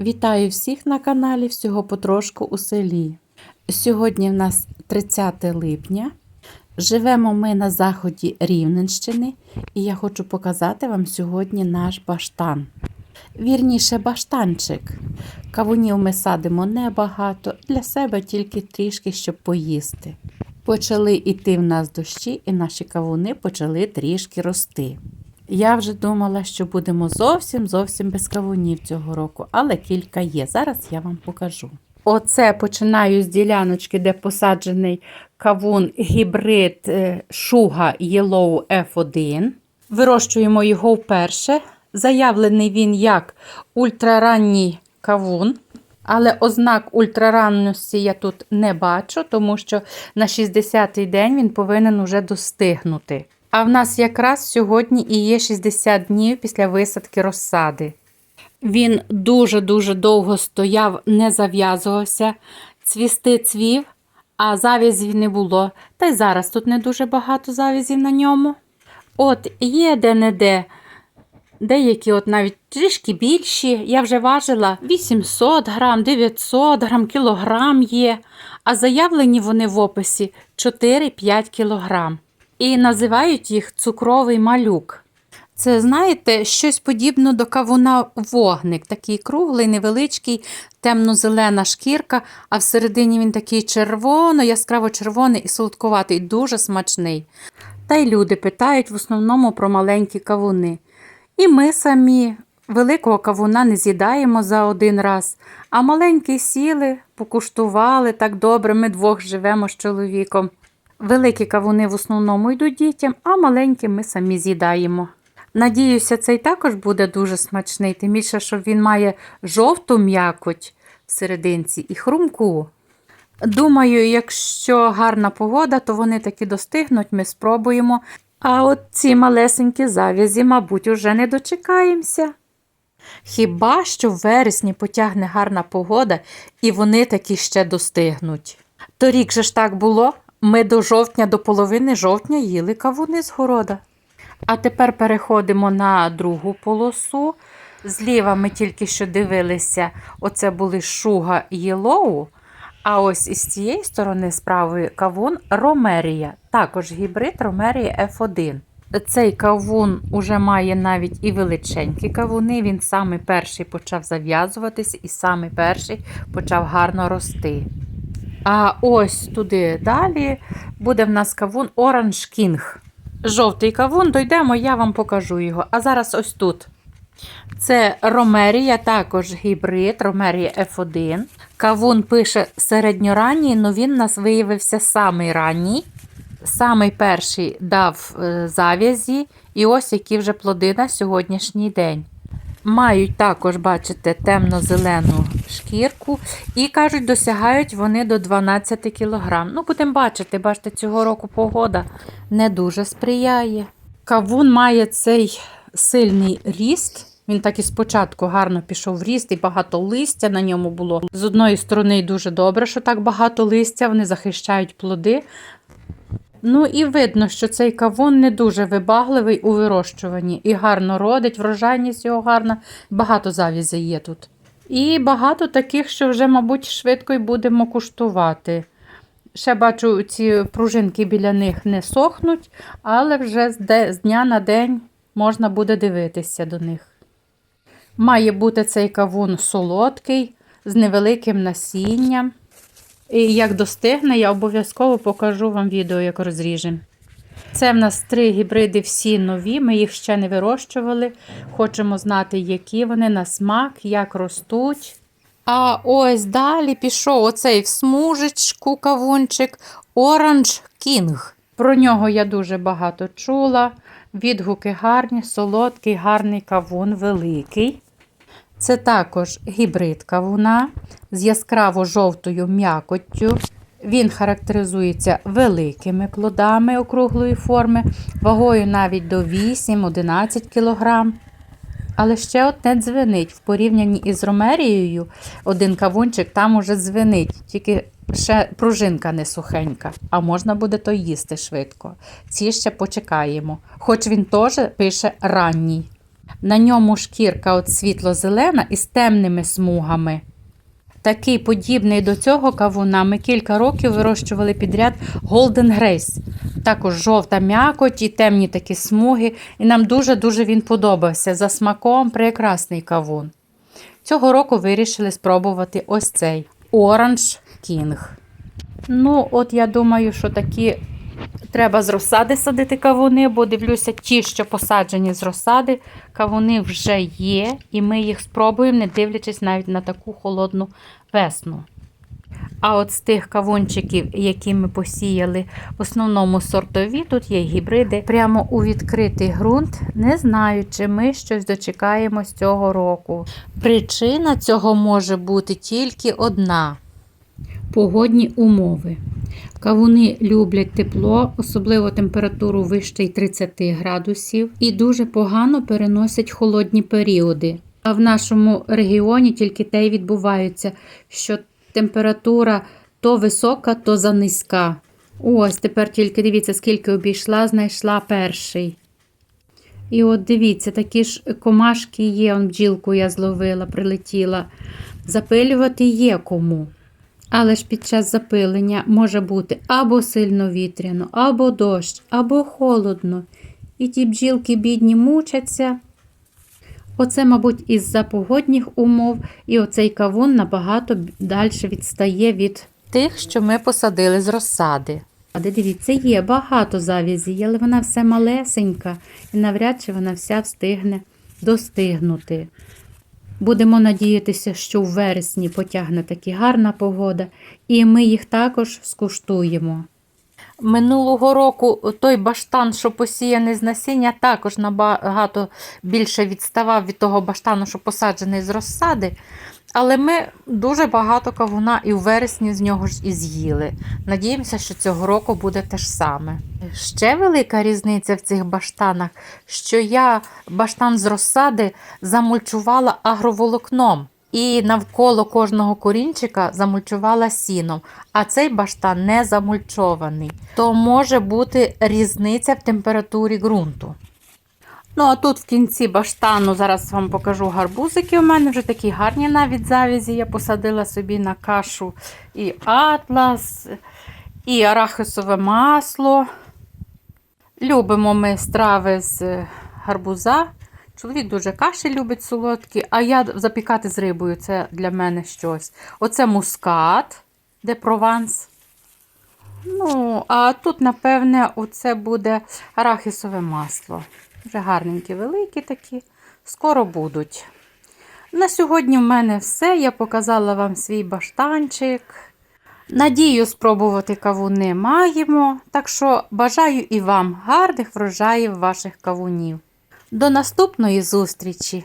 Вітаю всіх на каналі Всього потрошку у селі. Сьогодні в нас 30 липня. Живемо ми на заході Рівненщини, і я хочу показати вам сьогодні наш баштан. Вірніше, баштанчик. Кавунів ми садимо небагато, для себе тільки трішки, щоб поїсти. Почали йти в нас дощі, і наші кавуни почали трішки рости. Я вже думала, що будемо зовсім зовсім без кавунів цього року, але кілька є. Зараз я вам покажу. Оце починаю з діляночки, де посаджений кавун гібрид е, Шуга Yellow F1. Вирощуємо його вперше. Заявлений він як ультраранній кавун. Але ознак ультраранності я тут не бачу, тому що на 60-й день він повинен уже достигнути. А в нас якраз сьогодні і є 60 днів після висадки розсади. Він дуже-дуже довго стояв, не зав'язувався, цвісти цвів, а зав'язів не було. Та й зараз тут не дуже багато зав'язів на ньому. От є де-не-де. Деякі от навіть трішки більші. Я вже важила 800 грам, 900 грам, кілограм є. А заявлені вони в описі 4-5 кілограм. І називають їх цукровий малюк. Це, знаєте, щось подібне до кавуна вогник, такий круглий, невеличкий, темно-зелена шкірка, а всередині він такий червоно, яскраво червоний і солодкуватий, дуже смачний. Та й люди питають в основному про маленькі кавуни. І ми самі великого кавуна не з'їдаємо за один раз, а маленький сіли, покуштували так добре, ми двох живемо з чоловіком. Великі кавуни в основному йдуть дітям, а маленькі ми самі з'їдаємо. Надіюся, цей також буде дуже смачний, тим більше, що він має жовту м'якоть в і хрумку. Думаю, якщо гарна погода, то вони таки достигнуть, ми спробуємо. А от ці малесенькі зав'язі, мабуть, уже не дочекаємося. Хіба що в вересні потягне гарна погода, і вони таки ще достигнуть. Торік же ж так було, ми до жовтня, до половини жовтня їли кавуни з города. А тепер переходимо на другу полосу. Зліва ми тільки що дивилися, оце були шуга Єлоу. А ось із цієї сторони з правої кавун Ромерія, також гібрид Ромерія F1. Цей кавун уже має навіть і величенькі кавуни. Він саме перший почав зав'язуватись і саме перший почав гарно рости. А ось туди далі буде в нас кавун Orange King. Жовтий кавун, дойдемо, я вам покажу його. А зараз ось тут. Це Ромерія, також гібрид Ромерія F1. Кавун пише середньоранній, але він у нас виявився самий ранній. Самий перший дав е, зав'язі, і ось які вже плоди на сьогоднішній день. Мають також, бачите, темно-зелену шкірку і кажуть, досягають вони до 12 кг. Ну, будемо бачити, бачите, цього року погода не дуже сприяє. Кавун має цей сильний ріст. Він так і спочатку гарно пішов в ріст, і багато листя на ньому було. З одної сторони, дуже добре, що так багато листя, вони захищають плоди. Ну і видно, що цей кавун не дуже вибагливий у вирощуванні і гарно родить, врожайність його гарна, багато завізей є тут. І багато таких, що вже, мабуть, швидко й будемо куштувати. Ще бачу, ці пружинки біля них не сохнуть, але вже з, дня на день можна буде дивитися до них. Має бути цей кавун солодкий, з невеликим насінням. І як достигне, я обов'язково покажу вам відео, як розріжемо. Це в нас три гібриди, всі нові, ми їх ще не вирощували. Хочемо знати, які вони на смак, як ростуть. А ось далі пішов оцей в смужечку кавунчик Orange King. Про нього я дуже багато чула. Відгуки гарні, солодкий, гарний кавун, великий. Це також гібрид кавуна з яскраво жовтою м'якоттю. Він характеризується великими плодами округлої форми, вагою навіть до 8-11 кг. Але ще от не дзвенить. В порівнянні із ромерією, один кавунчик там уже дзвенить, тільки ще пружинка не сухенька, а можна буде то їсти швидко. Ці ще почекаємо. Хоч він теж пише ранній. На ньому шкірка от світло-зелена із темними смугами. Такий подібний до цього кавуна ми кілька років вирощували підряд Golden Grace. Також жовта м'якоть і темні такі смуги. І нам дуже-дуже він подобався. За смаком прекрасний кавун. Цього року вирішили спробувати ось цей Orange King. Ну, от я думаю, що такі треба з розсади садити кавуни, бо дивлюся, ті, що посаджені з розсади, кавуни вже є, і ми їх спробуємо, не дивлячись навіть на таку холодну весну. А от з тих кавунчиків, які ми посіяли, в основному сортові, тут є гібриди, прямо у відкритий ґрунт, не знаю, чи ми щось дочекаємось цього року. Причина цього може бути тільки одна погодні умови. Кавуни люблять тепло, особливо температуру вище 30 градусів, і дуже погано переносять холодні періоди. А в нашому регіоні тільки те й відбувається, що температура то висока, то занизька. Ось тепер тільки дивіться, скільки обійшла, знайшла перший. І от дивіться, такі ж комашки є, он бджілку я зловила, прилетіла. Запилювати є кому. Але ж під час запилення може бути або сильно вітряно, або дощ, або холодно. І ті бджілки бідні мучаться. Оце, мабуть, із-за погодних умов, і оцей кавун набагато далі відстає від тих, що ми посадили з розсади. А дивіться, є багато завязі, але вона все малесенька, і навряд чи вона вся встигне достигнути. Будемо надіятися, що в вересні потягне таки гарна погода, і ми їх також скуштуємо. Минулого року той баштан, що посіяний з насіння, також набагато більше відставав від того баштану, що посаджений з розсади. Але ми дуже багато кавуна і в вересні з нього ж і з'їли. Надіємося, що цього року буде те ж саме. Ще велика різниця в цих баштанах, що я баштан з розсади замульчувала агроволокном. І навколо кожного корінчика замульчувала сіном, а цей баштан не замульчований. То може бути різниця в температурі ґрунту. Ну, а тут в кінці баштану, зараз вам покажу гарбузики. У мене вже такі гарні навіть завязі. Я посадила собі на кашу і атлас, і арахисове масло. Любимо ми страви з гарбуза. Чоловік дуже каші любить солодкі, а я запікати з рибою це для мене щось. Оце мускат, де прованс. Ну, а тут, напевне, оце буде арахісове масло. Вже гарненькі, великі такі, скоро будуть. На сьогодні в мене все. Я показала вам свій баштанчик. Надію спробувати кавуни маємо. Так що бажаю і вам гарних врожаїв ваших кавунів. До наступної зустрічі!